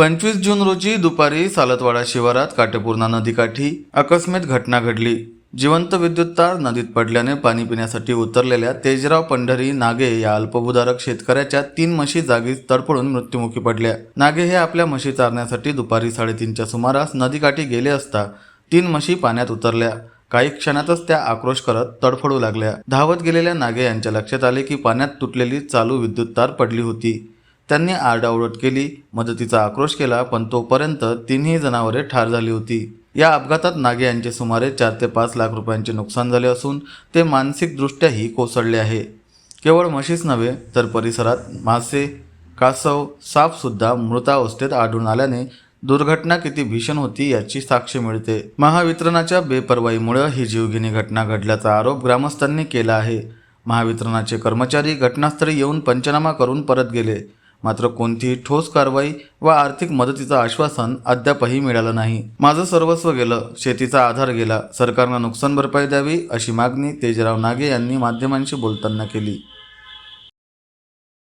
पंचवीस जून रोजी दुपारी सालतवाडा शिवारात काटेपूर्णा नदीकाठी अकस्मित घटना घडली. जिवंत विद्युत तार नदीत पडल्याने पाणी पिण्यासाठी उतरलेल्या तेजराव पंढरी नागे या अल्पभूधारक शेतकऱ्याच्या तीन म्हशी जागीच तडफडून मृत्युमुखी पडल्या. नागे हे आपल्या म्हशी चारण्यासाठी दुपारी साडेतीनच्या सुमारास नदीकाठी गेले असता तीन म्हशी पाण्यात उतरल्या. काही क्षणातच त्या आक्रोश करत तडफडू लागल्या. धावत गेलेल्या नागे यांच्या लक्षात आले की पाण्यात तुटलेली चालू विद्युत तार पडली होती. त्यांनी आरडाओरड केली मदतीचा आक्रोश केला पण तोपर्यंत तिन्ही जनावरे ठार झाली होती. या अपघातात नागे यांचे सुमारे चार ते पाच लाख रुपयांचे नुकसान झाले असून ते मानसिकदृष्ट्याही कोसळले आहे. केवळ म्हशीच नव्हे तर परिसरात मासे कासव सापसुद्धा मृतावस्थेत आढळून आल्याने दुर्घटना किती भीषण होती याची साक्ष मिळते. महावितरणाच्या बेपर्वाईमुळे ही जीवघेणी घटना घडल्याचा आरोप ग्रामस्थांनी केला आहे. महावितरणाचे कर्मचारी घटनास्थळी येऊन पंचनामा करून परत गेले. मात्र कोणतीही ठोस कारवाई व आर्थिक मदतीचं आश्वासन अद्यापही मिळालं नाही. माझं सर्वस्व गेलं शेतीचा आधार गेला सरकारनं नुकसान भरपाई द्यावी अशी मागणी तेजराव नागे यांनी माध्यमांशी बोलताना केली.